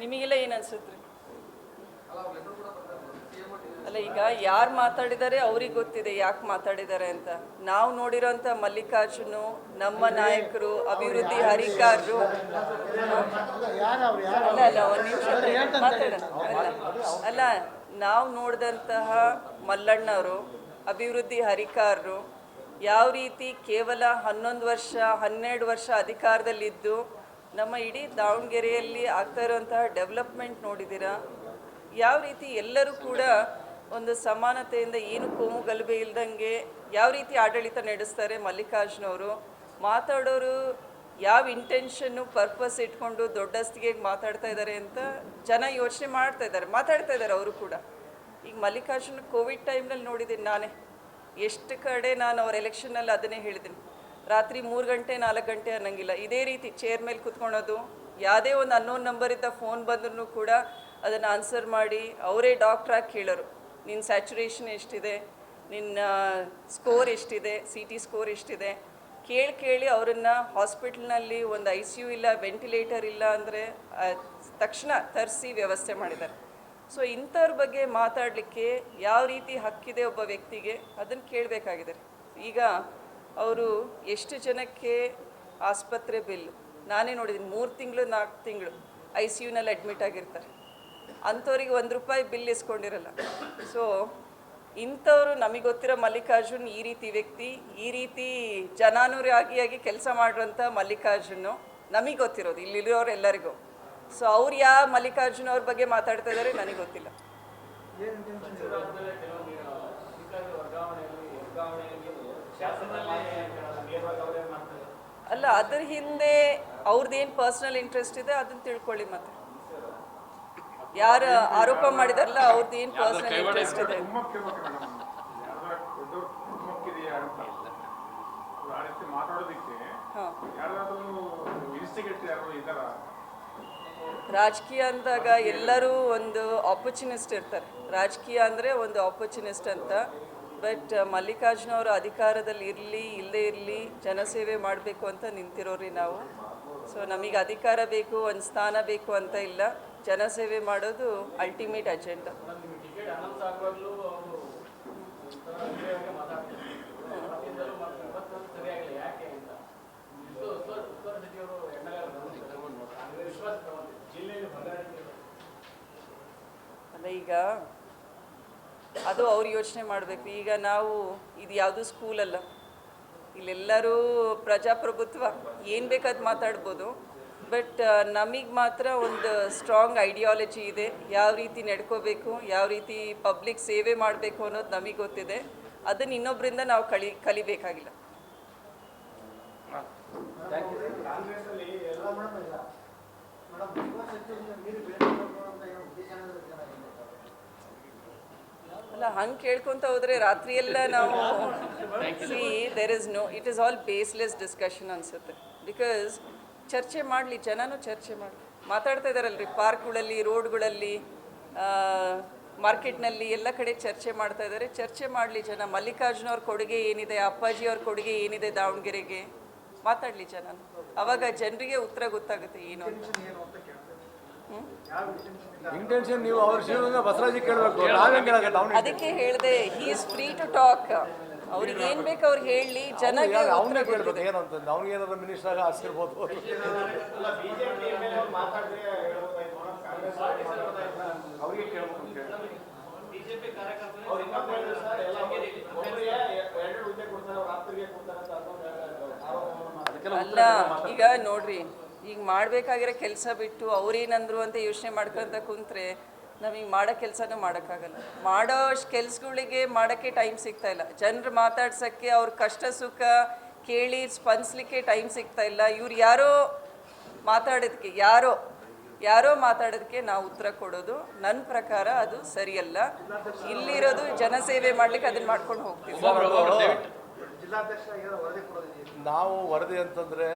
ನಿಮಗೆಲ್ಲ ಏನು ಅನ್ಸುತ್ತೆ? ಅಲ್ಲ ಈಗ ಯಾರು ಮಾತಾಡಿದ್ದಾರೆ ಅವ್ರಿಗೆ ಗೊತ್ತಿದೆ ಯಾಕೆ ಮಾತಾಡಿದ್ದಾರೆ ಅಂತ. ನಾವು ನೋಡಿರೋಂಥ ಮಲ್ಲಿಕಾರ್ಜುನು ನಮ್ಮ ನಾಯಕರು ಅಭಿವೃದ್ಧಿ ಹರಿಕಾರ್ಜು ಅಲ್ಲ ಅಲ್ಲ ಒಂದು ನಿಮಿಷ ಮಾತಾಡೋಣ. ಅಲ್ಲ ಅಲ್ಲ ನಾವು ನೋಡಿದಂತಹ ಮಲ್ಲಣ್ಣವರು ಅಭಿವೃದ್ಧಿ ಹರಿಕಾರರು ಯಾವ ರೀತಿ ಕೇವಲ ಹನ್ನೊಂದು ವರ್ಷ, ಹನ್ನೆರಡು ವರ್ಷ ಅಧಿಕಾರದಲ್ಲಿದ್ದು ನಮ್ಮ ಇಡೀ ದಾವಣಗೆರೆಯಲ್ಲಿ ಆಗ್ತಾ ಇರುವಂತಹ ಡೆವಲಪ್ಮೆಂಟ್ ನೋಡಿದ್ದೀರಾ? ಯಾವ ರೀತಿ ಎಲ್ಲರೂ ಕೂಡ ಒಂದು ಸಮಾನತೆಯಿಂದ ಏನು ಕೋಮು ಗಲಭೆ ಇಲ್ದಂಗೆ ಯಾವ ರೀತಿ ಆಡಳಿತ ನಡೆಸ್ತಾರೆ ಮಲ್ಲಿಕಾರ್ಜುನವರು? ಮಾತಾಡೋರು ಯಾವ ಇಂಟೆನ್ಷನ್ನು ಪರ್ಪಸ್ ಇಟ್ಕೊಂಡು ದೊಡ್ಡಸ್ತಿಗೆ ಮಾತಾಡ್ತಾ ಇದ್ದಾರೆ ಅಂತ ಜನ ಯೋಚನೆ ಮಾಡ್ತಾ ಇದ್ದಾರೆ, ಮಾತಾಡ್ತಾ ಇದ್ದಾರೆ ಅವರು ಕೂಡ. ಈಗ ಮಲ್ಲಿಕಾರ್ಜುನ ಕೋವಿಡ್ ಟೈಮ್ನಲ್ಲಿ ನೋಡಿದ್ದೀನಿ ನಾನೇ. ಎಷ್ಟು ಕಡೆ ನಾನು ಅವ್ರ ಎಲೆಕ್ಷನ್ನಲ್ಲಿ ಅದನ್ನೇ ಹೇಳಿದ್ದೀನಿ. ರಾತ್ರಿ ಮೂರು ಗಂಟೆ, ನಾಲ್ಕು ಗಂಟೆ ಅನ್ನಂಗಿಲ್ಲ. ಇದೇ ರೀತಿ ಚೇರ್ ಮೇಲೆ ಕುತ್ಕೊಳೋದು, ಯಾವುದೇ ಒಂದು ಅನ್ನೋನ್ ನಂಬರಿಂದ ಫೋನ್ ಬಂದ್ರೂ ಕೂಡ ಅದನ್ನು ಆನ್ಸರ್ ಮಾಡಿ, ಅವರೇ ಡಾಕ್ಟ್ರಾಗಿ ಕೇಳೋರು. ನಿನ್ನ ಸ್ಯಾಚುರೇಷನ್ ಎಷ್ಟಿದೆ? ನಿನ್ನ ಸ್ಕೋರ್ ಎಷ್ಟಿದೆ? ಸಿ ಟಿ ಸ್ಕೋರ್ ಎಷ್ಟಿದೆ? ಕೇಳಿ ಕೇಳಿ ಅವರನ್ನು ಹಾಸ್ಪಿಟ್ಲ್ನಲ್ಲಿ ಒಂದು ಐ ಸಿ ಯು ಇಲ್ಲ ವೆಂಟಿಲೇಟರ್ ಇಲ್ಲ ಅಂದರೆ ತಕ್ಷಣ ತರಿಸಿ ವ್ಯವಸ್ಥೆ ಮಾಡಿದ್ದಾರೆ. ಸೊ ಇಂಥವ್ರ ಬಗ್ಗೆ ಮಾತಾಡಲಿಕ್ಕೆ ಯಾವ ರೀತಿ ಹಕ್ಕಿದೆ ಒಬ್ಬ ವ್ಯಕ್ತಿಗೆ, ಅದನ್ನು ಕೇಳಬೇಕಾಗಿದೆ. ಈಗ ಅವರು ಎಷ್ಟು ಜನಕ್ಕೆ ಆಸ್ಪತ್ರೆ ಬಿಲ್, ನಾನೇ ನೋಡಿದ್ದೀನಿ, ಮೂರು ತಿಂಗಳು ನಾಲ್ಕು ತಿಂಗಳು ಐ ಸಿ ಯುನಲ್ಲಿ ಅಡ್ಮಿಟ್ ಆಗಿರ್ತಾರೆ. ಅಂಥವ್ರಿಗೆ ಒಂದು ರೂಪಾಯಿ ಬಿಲ್ ಇಸ್ಕೊಂಡಿರಲ್ಲ. ಸೊ ಇಂಥವ್ರು ನಮಗೆ ಗೊತ್ತಿರೋ ಮಲ್ಲಿಕಾರ್ಜುನ್ ಈ ರೀತಿ ವ್ಯಕ್ತಿ, ಈ ರೀತಿ ಜನಾನುರಾಗಿಯಾಗಿ ಕೆಲಸ ಮಾಡಿರೋಂಥ ಮಲ್ಲಿಕಾರ್ಜುನು ನಮಗೆ ಗೊತ್ತಿರೋದು ಇಲ್ಲಿರೋರು ಎಲ್ಲರಿಗೂ ಸೊ ಅವ್ರು ಯಾವ ಮಲ್ಲಿಕಾರ್ಜುನ ಅವ್ರ ಬಗ್ಗೆ ಮಾತಾಡ್ತಾ ಇದಾರೆ ನನಗೆ ಗೊತ್ತಿಲ್ಲ. ಅಲ್ಲ, ಅದ್ರ ಹಿಂದೆ ಅವ್ರದ್ದೇನು ಪರ್ಸ್ನಲ್ ಇಂಟ್ರೆಸ್ಟ್ ಇದೆ ಅದನ್ನ ತಿಳ್ಕೊಳ್ಳಿ ಮತ್ತೆ. ಯಾರು ಆರೋಪ ಮಾಡಿದಾರಲ್ಲ ಅವ್ರದ್ದು ಏನು ಪರ್ಸ್ನಲ್ ಇಂಟ್ರೆಸ್ಟ್ ಇದೆ? ಯಾರು ರಾಜಕೀಯ ಅಂದಾಗ ಎಲ್ಲರೂ ಒಂದು ಆಪರ್ಚುನಿಸ್ಟ್ ಇರ್ತಾರೆ. ರಾಜಕೀಯ ಅಂದರೆ ಒಂದು ಆಪರ್ಚುನಿಸ್ಟ್ ಅಂತ. ಬಟ್ ಮಲ್ಲಿಕಾರ್ಜುನ ಅವರು ಅಧಿಕಾರದಲ್ಲಿ ಇರಲಿ ಇಲ್ಲದೇ ಇರಲಿ ಜನಸೇವೆ ಮಾಡಬೇಕು ಅಂತ ನಿಂತಿರೋರಿ ನಾವು. ಸೊ ನಮಗೆ ಅಧಿಕಾರ ಬೇಕು, ಒಂದು ಸ್ಥಾನ ಬೇಕು ಅಂತ ಇಲ್ಲ. ಜನಸೇವೆ ಮಾಡೋದು ಅಲ್ಟಿಮೇಟ್ ಅಜೆಂಡಾ ಅಲ್ಲ ಈಗ ಅದು ಅವ್ರು ಯೋಚನೆ ಮಾಡಬೇಕು. ಈಗ ನಾವು ಇದು ಯಾವುದು ಅಲ್ಲ. ಇಲ್ಲೆಲ್ಲರೂ ಪ್ರಜಾಪ್ರಭುತ್ವ ಏನು ಬೇಕಾದ್ ಮಾತಾಡ್ಬೋದು. ಬಟ್ ನಮಗೆ ಮಾತ್ರ ಒಂದು ಸ್ಟ್ರಾಂಗ್ ಐಡಿಯಾಲಜಿ ಇದೆ. ಯಾವ ರೀತಿ ನಡ್ಕೋಬೇಕು ಯಾವ ರೀತಿ ಪಬ್ಲಿಕ್ ಸೇವೆ ಮಾಡಬೇಕು ಅನ್ನೋದು ನಮಗೆ ಗೊತ್ತಿದೆ. ಅದನ್ನು ಇನ್ನೊಬ್ಬರಿಂದ ನಾವು ಕಲಿ ಕಲಿಬೇಕಾಗಿಲ್ಲ. ಅಲ್ಲ, ಹಂಗೆ ಕೇಳ್ಕೊಂತ ಹೋದ್ರೆ ರಾತ್ರಿ ಎಲ್ಲ ನಾವು see there is no it is all baseless discussion ಅನ್ಸುತ್ತೆ. ಬಿಕಾಸ್ ಚರ್ಚೆ ಮಾಡಲಿ, ಜನನೂ ಚರ್ಚೆ ಮಾಡಲಿ. ಮಾತಾಡ್ತಾ ಇದ್ದಾರಲ್ರಿ ಪಾರ್ಕ್ಗಳಲ್ಲಿ, ರೋಡ್ಗಳಲ್ಲಿ ಮಾರ್ಕೆಟ್ನಲ್ಲಿ ಎಲ್ಲ ಕಡೆ ಚರ್ಚೆ ಮಾಡ್ತಾ ಇದ್ದಾರೆ ಚರ್ಚೆ ಮಾಡಲಿ ಜನ. ಮಲ್ಲಿಕಾರ್ಜುನ ಅವ್ರ ಕೊಡುಗೆ ಏನಿದೆ ಅಪ್ಪಾಜಿ ಅವ್ರ ಕೊಡುಗೆ ಏನಿದೆ ದಾವಣಗೆರೆಗೆ? ಮಾತಾಡಲಿ ಜನ ಅವಾಗ ಜನರಿಗೆ ಉತ್ತರ ಗೊತ್ತಾಗುತ್ತೆ ಏನು ಇಂಟೆನ್ಷನ್ ನೀವು ಅವ್ರ ಶಿವಗಂಗಾ ಬಸವರಾಜಿ ಕೇಳಬೇಕು. ನಾವೇನ್ ಕೇಳಕ್ಕೆ ಅವ್ನು ಅದಕ್ಕೆ ಹೇಳಿದೆ he is free to talk ಅವ್ರಿಗೆ ಏನ್ ಬೇಕು ಅವ್ರು ಹೇಳಿ ಜನಗೆ ಅವ್ನೇ ಕೇಳ್ಬೇಕು ಗೊತ್ತಿದೆ ಏನು ಅಂತ ಅವ್ನಿಗೆ ಏನಾದ್ರು ಮಿನಿಸ್ಟರ್ ಆಗ ಹಾಕ್ಸಿರ್ಬೋದು ಅವ್ರಿಗೆ ಕೇಳ್ಬೇಕು. ಅಲ್ಲ ಈಗ ನೋಡ್ರಿ ಈಗ ಮಾಡಬೇಕಾಗಿರೋ ಕೆಲಸ ಬಿಟ್ಟು ಅವ್ರೇನಂದ್ರು ಅಂತ ಯೋಚನೆ ಮಾಡ್ಕೊಂತ ಕುಂತ್ರೆ ನಮಗೆ ಮಾಡೋ ಕೆಲಸನೂ ಮಾಡೋಕ್ಕಾಗಲ್ಲ. ಮಾಡೋ ಕೆಲಸಗಳಿಗೆ ಮಾಡೋಕ್ಕೆ ಟೈಮ್ ಸಿಗ್ತಾ ಇಲ್ಲ. ಜನರು ಮಾತಾಡ್ಸೋಕ್ಕೆ ಅವ್ರ ಕಷ್ಟ ಸುಖ ಕೇಳಿ ಸ್ಪಂದಿಸ್ಲಿಕ್ಕೆ ಟೈಮ್ ಸಿಗ್ತಾ ಇಲ್ಲ. ಇವ್ರು ಯಾರೋ ಮಾತಾಡೋದಕ್ಕೆ ಯಾರೋ ಯಾರೋ ಮಾತಾಡೋದಕ್ಕೆ ನಾವು ಉತ್ತರ ಕೊಡೋದು. ನನ್ನ ಪ್ರಕಾರ ಅದು ಸರಿಯಲ್ಲ. ಇಲ್ಲಿರೋದು ಜನಸೇವೆ ಮಾಡ್ಲಿಕ್ಕೆ ಅದನ್ನ ಮಾಡ್ಕೊಂಡು ಹೋಗ್ತೀವಿ. ನಾವು ವರದಿ ಅಂತಂದ್ರೆ